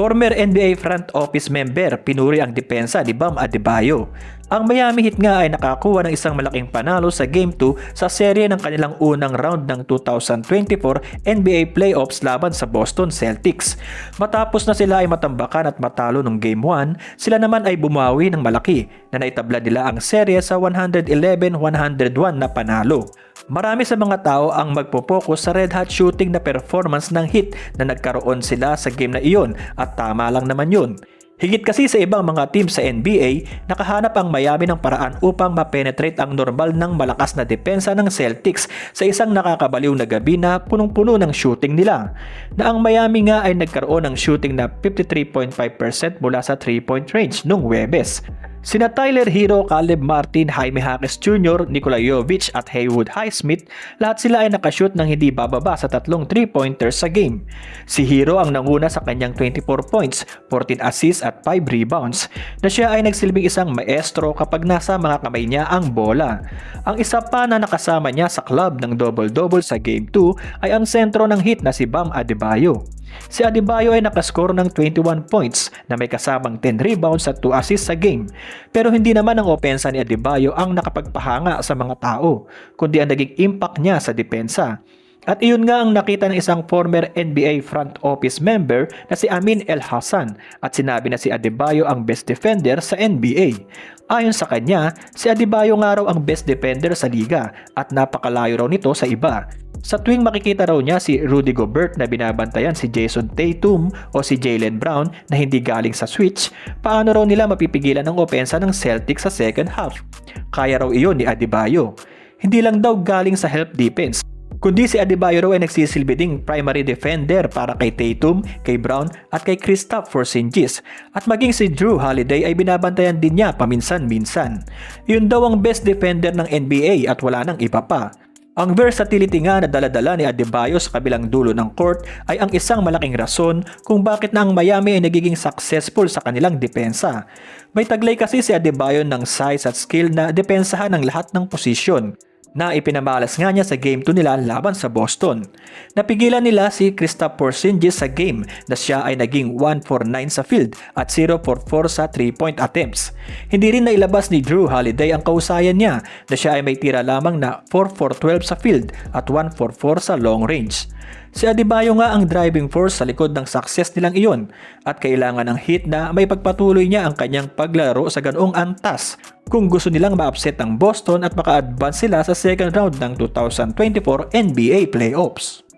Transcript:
Former NBA front office member, pinuri ang depensa ni Bam Adebayo. Ang Miami Heat nga ay nakakuha ng isang malaking panalo sa Game 2 sa serye ng kanilang unang round ng 2024 NBA Playoffs laban sa Boston Celtics. Matapos na sila ay matambakan at matalo ng Game 1, sila naman ay bumawi ng malaki na naitabla nila ang serye sa 111-101 na panalo. Marami sa mga tao ang magpo-focus sa red hot shooting na performance ng Heat na nagkaroon sila sa game na iyon at tama lang naman yun. Higit kasi sa ibang mga team sa NBA, nakahanap ang Miami ng paraan upang ma-penetrate ang normal ng malakas na depensa ng Celtics sa isang nakakabaliw na gabi na punong-puno ng shooting nila. Na ang Miami nga ay nagkaroon ng shooting na 53.5% mula sa 3-point range nung Webes. Sina Tyler Hero, Caleb Martin, Jaime Jaquez Jr., Nikola Jovic at Haywood Highsmith, lahat sila ay nakashoot ng hindi bababa sa tatlong 3-pointers sa game. Si Hero ang nanguna sa kanyang 24 points, 14 assists at 5 rebounds, na siya ay nagsilbing isang maestro kapag nasa mga kamay niya ang bola. Ang isa pa na nakasama niya sa club ng double-double sa Game 2 ay ang sentro ng hit na si Bam Adebayo. Si Adebayo ay nakascore ng 21 points na may kasamang 10 rebounds at 2 assists sa game. Pero hindi naman ang opensa ni Adebayo ang nakapagpahanga sa mga tao, kundi ang naging impact niya sa depensa. At iyon nga ang nakita ng isang former NBA front office member na si Amin El Hassan at sinabi na si Adebayo ang best defender sa NBA. Ayon sa kanya, si Adebayo nga raw ang best defender sa liga at napakalayo raw nito sa iba. Sa tuwing makikita raw niya si Rudy Gobert na binabantayan si Jason Tatum o si Jalen Brown na hindi galing sa switch, paano raw nila mapipigilan ang opensa ng Celtics sa second half? Kaya raw iyon ni Adebayo. Hindi lang daw galing sa help defense, kundi si Adebayo raw ay nagsisilbi ding primary defender para kay Tatum, kay Brown at kay Kristaps Porzingis at maging si Drew Holiday ay binabantayan din niya paminsan-minsan. Yun daw ang best defender ng NBA at wala nang iba pa. Ang versatility nga na daladala ni Adebayo sa kabilang dulo ng court ay ang isang malaking rason kung bakit na ang Miami ay nagiging successful sa kanilang depensa. May taglay kasi si Adebayo ng size at skill na depensahan ng lahat ng posisyon na ipinamalas nga niya sa game 2 nila laban sa Boston. Napigilan nila si Kristaps Porzingis sa game na siya ay naging 1 for 9 sa field at 0 for 4 sa 3-point attempts. Hindi rin nailabas ni Drew Holiday ang kausayan niya na siya ay may tira lamang na 4 for 12 sa field at 1 for 4 sa long range. Si Adebayo nga ang driving force sa likod ng success nilang iyon at kailangan ng hit na may pagpatuloy niya ang kanyang paglaro sa ganoong antas kung gusto nilang ma-upset ang Boston at maka-advance sila sa second round ng 2024 NBA Playoffs.